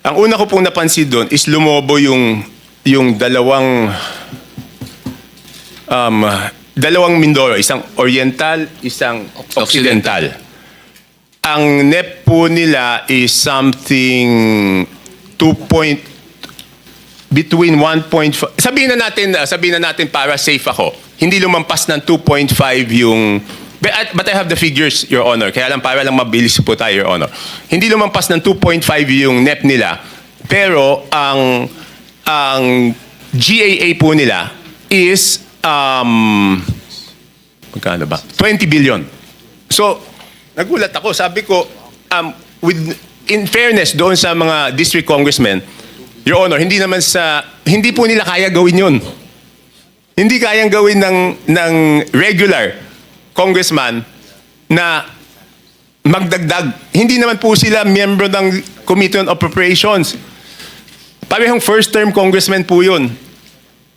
Ang una ko pong napansin doon is lumobo yung yung dalawang um, dalawang Mindoro, isang Oriental, isang Occidental. Ang NEP po nila is something 2 point between 1.5 sabihin na natin sabihin na natin para safe ako hindi lumampas ng 2.5 yung but, at- but I have the figures your honor. Kaya lang para lang mabilis po tayo your honor. Hindi lumampas ng 2.5 yung net nila pero ang ang GAA po nila is um magkano ba? 20 billion. So nagulat ako. Sabi ko um with in fairness doon sa mga district congressmen Your Honor, hindi naman sa hindi po nila kaya gawin 'yun. Hindi kayang gawin ng ng regular congressman na magdagdag. Hindi naman po sila miyembro ng Committee on Appropriations. Parehong first term congressman po 'yun.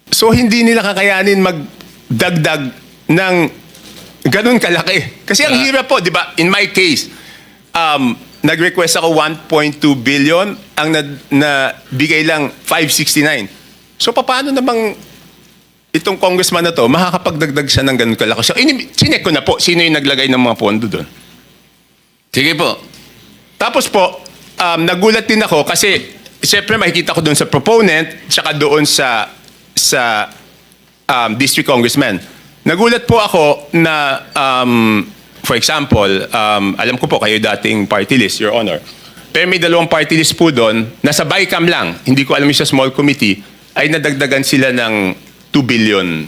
So hindi nila kakayanin magdagdag ng ganun kalaki. Kasi ang Ah. hirap po, di ba? In my case, um, nag-request ako 1.2 billion, ang na, na bigay lang 569. So paano namang itong congressman na to, makakapagdagdag siya ng ganun kalaki? So ini- sinek ko na po, sino yung naglagay ng mga pondo doon. Sige po. Tapos po, um, nagulat din ako kasi siyempre makikita ko doon sa proponent tsaka doon sa sa um, district congressman. Nagulat po ako na um, for example, um, alam ko po kayo dating party list, Your Honor. Pero may dalawang party list po doon, nasa BICAM lang, hindi ko alam yung sa small committee, ay nadagdagan sila ng 2 billion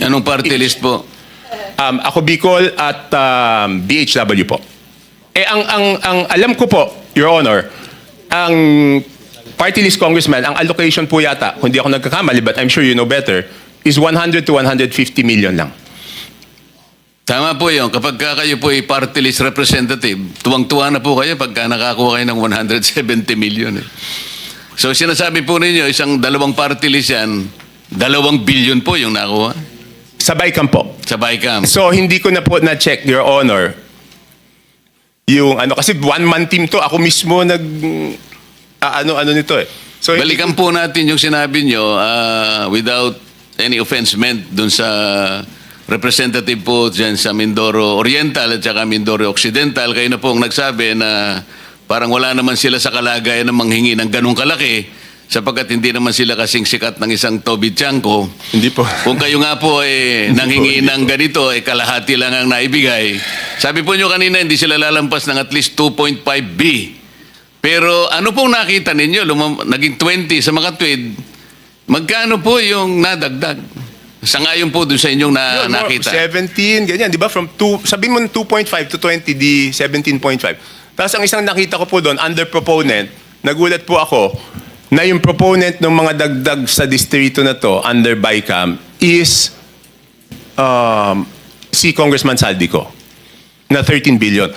Anong party list po? Um, ako Bicol at um, BHW po. Eh ang ang ang alam ko po, Your Honor, ang party list congressman, ang allocation po yata, kung di ako nagkakamali, but I'm sure you know better, is 100 to 150 million lang. Tama po yun. Kapag ka kayo po ay party list representative, tuwang-tuwa na po kayo pagka nakakuha kayo ng 170 million. Eh. So sinasabi po ninyo, isang dalawang party list yan, dalawang billion po yung nakuha Sa BICAM po. sa BICAM. So hindi ko na po na-check, Your Honor, yung ano, kasi one-man team to, ako mismo nag, ah, ano-ano nito eh. So, hindi- Balikan po natin yung sinabi nyo ah, without any offense meant dun sa representative po dyan sa Mindoro Oriental at saka Mindoro Occidental. Kayo na po ang nagsabi na parang wala naman sila sa kalagayan ng manghingi ng ganong kalaki sapagkat hindi naman sila kasing sikat ng isang Toby Chanko. Hindi po. Kung kayo nga po eh, nanghingi ng ganito, eh, kalahati lang ang naibigay. Sabi po nyo kanina, hindi sila lalampas ng at least 2.5B. Pero ano pong nakita ninyo? Lumam- naging 20 sa mga tweed. Magkano po yung nadagdag? Sa ngayon po doon sa inyong na, Yun, nakita. 17, ganyan, di ba? From 2, sabihin mo ng 2.5 to 20, di 17.5. Tapos ang isang nakita ko po doon, under proponent, nagulat po ako na yung proponent ng mga dagdag sa distrito na to, under BICAM, is um, si Congressman Saldico na 13 billion.